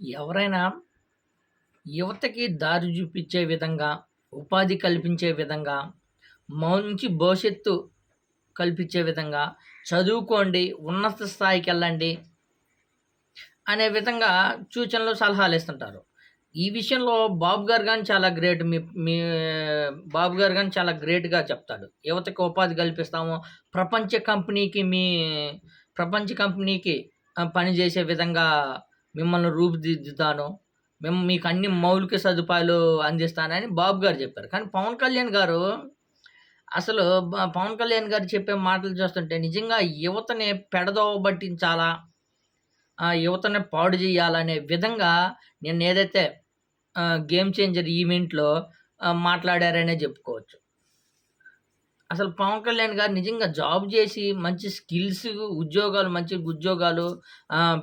ఎవరైనా యువతకి దారి చూపించే విధంగా, ఉపాధి కల్పించే విధంగా, మంచి భవిష్యత్తు కల్పించే విధంగా, చదువుకోండి, ఉన్నత స్థాయికి వెళ్ళండి అనే విధంగా సూచనలు, సలహాలు ఇస్తుంటారు. ఈ విషయంలో బాబు గారు కానీ చాలా గ్రేట్. మీ మీ బాబు గారు కానీ చాలా గ్రేట్‌గా చెప్తాడు. యువతకి ఉపాధి కల్పిస్తాము. ప్రపంచ కంపెనీకి మీ ప్రపంచ కంపెనీకి పనిచేసే విధంగా మిమ్మల్ని రూపుదిద్దుతాను. మేము మీకు అన్ని మౌలిక సదుపాయాలు అందిస్తానని బాబు గారు చెప్పారు. కానీ పవన్ కళ్యాణ్ గారు అసలు పవన్ కళ్యాణ్ గారు చెప్పే మాటలు చూస్తుంటే నిజంగా యువతని పెడదోవ పట్టించాలా, యువతని పాడు చేయాలనే విధంగా నేను ఏదైతే గేమ్ చేంజర్ ఈవెంట్‌లో మాట్లాడారనే చెప్పుకోవచ్చు. అసలు పవన్ కళ్యాణ్ గారు నిజంగా జాబ్ చేసి మంచి స్కిల్స్, ఉద్యోగాలు మంచి ఉద్యోగాలు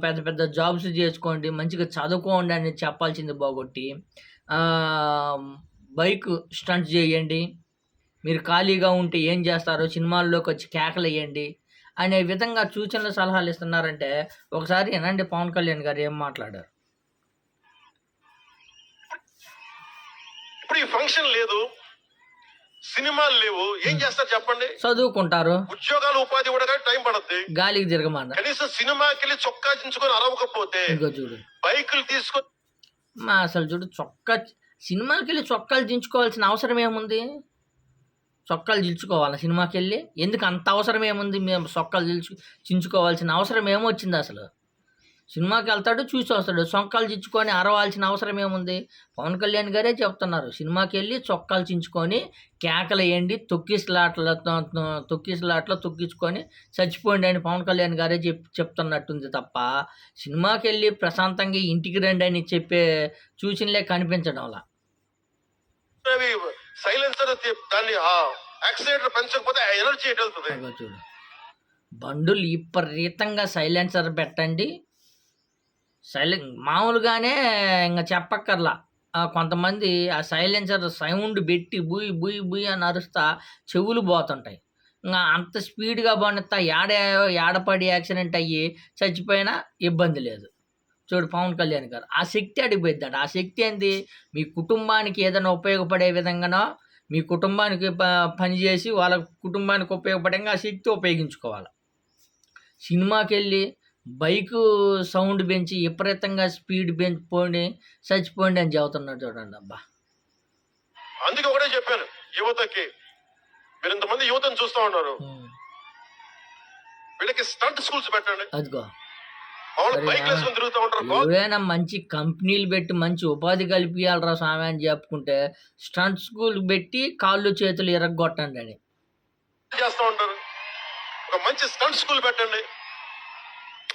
పెద్ద పెద్ద జాబ్స్ చేసుకోండి, మంచిగా చదువుకోండి అని చెప్పాల్సింది బాగొట్టి బైక్ స్టంట్ చేయండి. మీరు ఖాళీగా ఉంటే ఏం చేస్తారో సినిమాల్లోకి వచ్చి కేకలేయండి అనే విధంగా సూచనలు, సలహాలు ఇస్తున్నారంటే ఒకసారి వినండి పవన్ కళ్యాణ్ గారు ఏం మాట్లాడారు. ఇప్పుడు ఈ ఫంక్షన్ లేదు సినిమాలు లేవు ఏం. చేస్తారు చెప్పండి చదువుకుంటారు. ఉద్యోగాలు ఉపాధి కూడా టైం పడద్ది గాలికి తిరగమన్నారు. కనీసం సినిమాకి వెళ్ళి చొక్కా చించుకొని అరవకపోతే చూడు. బైకులు తీసుకొని మా అసలు చూడు చొక్కా సినిమాకెళ్ళి చొక్కాలు దించుకోవాల్సిన అవసరం ఏముంది? చొక్కాలు దించుకోవాలా సినిమాకెళ్ళి? ఎందుకు అంత అవసరం ఏముంది? మేము చొక్కాలు దిల్చు చించుకోవాల్సిన అవసరం ఏమొచ్చింది అసలు? సినిమాకెళ్తాడు చూసి వస్తాడు. చొక్కాలు చించుకొని అరవాల్సిన అవసరం ఏముంది? పవన్ కళ్యాణ్ గారే చెప్తున్నారు. సినిమాకెళ్ళి చొక్కాలు చించుకొని కేకలేయండి, తొక్కిసలాటలో తొక్కిసలాటలో తొక్కించుకొని చచ్చిపోండి అని పవన్ కళ్యాణ్ గారే చెప్ చెప్తున్నట్టుంది తప్ప సినిమాకెళ్ళి ప్రశాంతంగా ఇంటికి రండి అని చెప్పే సూచనలే కనిపించడంలా. అవి సైలెన్సర్ దాన్ని ఆ యాక్సిలేటర్ పెంచకపోతే ఆ ఎనర్జీ ఎటు వెళ్తుంది అగో చూడు. బండులు విపరీతంగా సైలెన్సర్ పెట్టండి. సైలెన్ మామూలుగానే ఇంకా చెప్పక్కర్లా. కొంతమంది ఆ సైలెన్సర్ సౌండ్ పెట్టి బుయ్ బుయ్ బుయ్ అని అరుస్తా చెవులు పోతుంటాయి. ఇంకా అంత స్పీడ్‌గా పండుతా ఏడ ఏడపడి యాక్సిడెంట్ అయ్యి చచ్చిపోయినా ఇబ్బంది లేదు. చూడు పవన్ కళ్యాణ్ గారు. ఆ శక్తి అడిగిపోయిద్దాడు ఆ శక్తి ఏంది? మీ కుటుంబానికి ఏదైనా ఉపయోగపడే విధంగానో, మీ కుటుంబానికి ప వాళ్ళ కుటుంబానికి ఉపయోగపడంగా ఆ శక్తి ఉపయోగించుకోవాలి సినిమాకి వెళ్ళి బైకు సౌండ్ పెంచి విపరీతంగా స్పీడ్ పెంచి పోండి, చచ్చిపోండి అని చెబుతున్నాడు చూడండి అబ్బా! అందుకే ఒకటే చెప్పాను యువతకి మీరు ఇంతమంది యువతను చూస్తూ ఉన్నారు. వీళ్ళకి స్టంట్ స్కూల్స్ పెట్టండి అదిగో. ఎవరైనా మంచి కంపెనీలు పెట్టి మంచి ఉపాధి కల్పియాలిరా స్వామి అని చెప్పుకుంటే స్టంట్ స్కూల్ పెట్టి కాళ్ళు చేతులు ఇరగ్గొట్టండి అని. చేస్తూ ఉంటారు ఒక మంచి స్టంట్ స్కూల్ పెట్టండి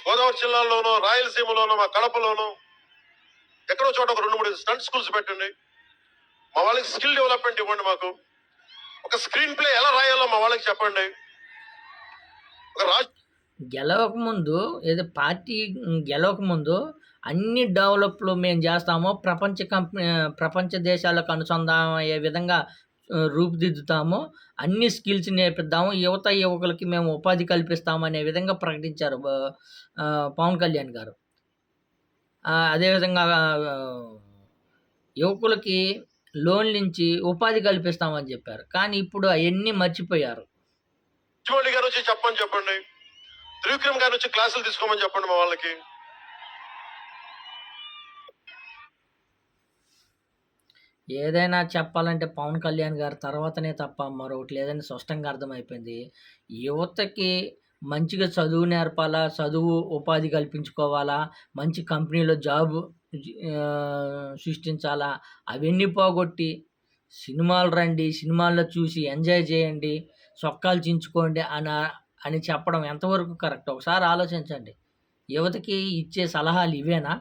గోదావరి జిల్లాలోనూ రాయలసీమలోను మా కడపలోను ఎక్కడో చోట ఒక రెండు మూడు స్టంట్ స్కూల్స్ పెట్టండి. మా వాళ్ళకి స్కిల్ డెవలప్మెంట్ ఇవ్వండి మాకు. ఒక స్క్రీన్ ప్లే ఎలా రాయాలో మా వాళ్ళకి చెప్పండి. ఒక రాజ్ గెలవకముందు ఏదో పార్టీ గెలవకముందు అన్ని డెవలప్‌లు మేము చేస్తాము. ప్రపంచ కంపెనీ ప్రపంచ దేశాలకు అనుసంధానం అయ్యే విధంగా రూపుదిద్దుతాము. అన్ని స్కిల్స్ నేర్పిద్దాము. యువత, యువకులకి మేము ఉపాధి కల్పిస్తాము అనే విధంగా ప్రకటించారు పవన్ కళ్యాణ్ గారు. అదేవిధంగా యువకులకి యువకులకి లోన్‌లించి ఉపాధి కల్పిస్తామని చెప్పారు. కానీ ఇప్పుడు అవన్నీ మర్చిపోయారు. రాజమౌళి గారు వచ్చి చెప్పమని చెప్పండి త్రివిక్రమ్ గారు వచ్చి క్లాసులు తీసుకోమని చెప్పండి మా వాళ్ళకి ఏదైనా చెప్పాలంటే పవన్ కళ్యాణ్ గారి తర్వాతనే తప్ప మరొకటి లేదని స్పష్టంగా అర్థమైపోయింది. యువతకి మంచిగా చదువు నేర్పాలా, చదువు ఉపాధి కల్పించుకోవాలా, మంచి కంపెనీలో జాబ్ సృష్టించాలా, అవన్నీ పోగొట్టి సినిమాలు రండి, సినిమాల్లో చూసి ఎంజాయ్ చేయండి, సొక్కాలు చించుకోండి అని అని చెప్పడం ఎంతవరకు కరెక్ట్? ఒకసారి ఆలోచించండి. యువతకి ఇచ్చే సలహాలు ఇవేనా?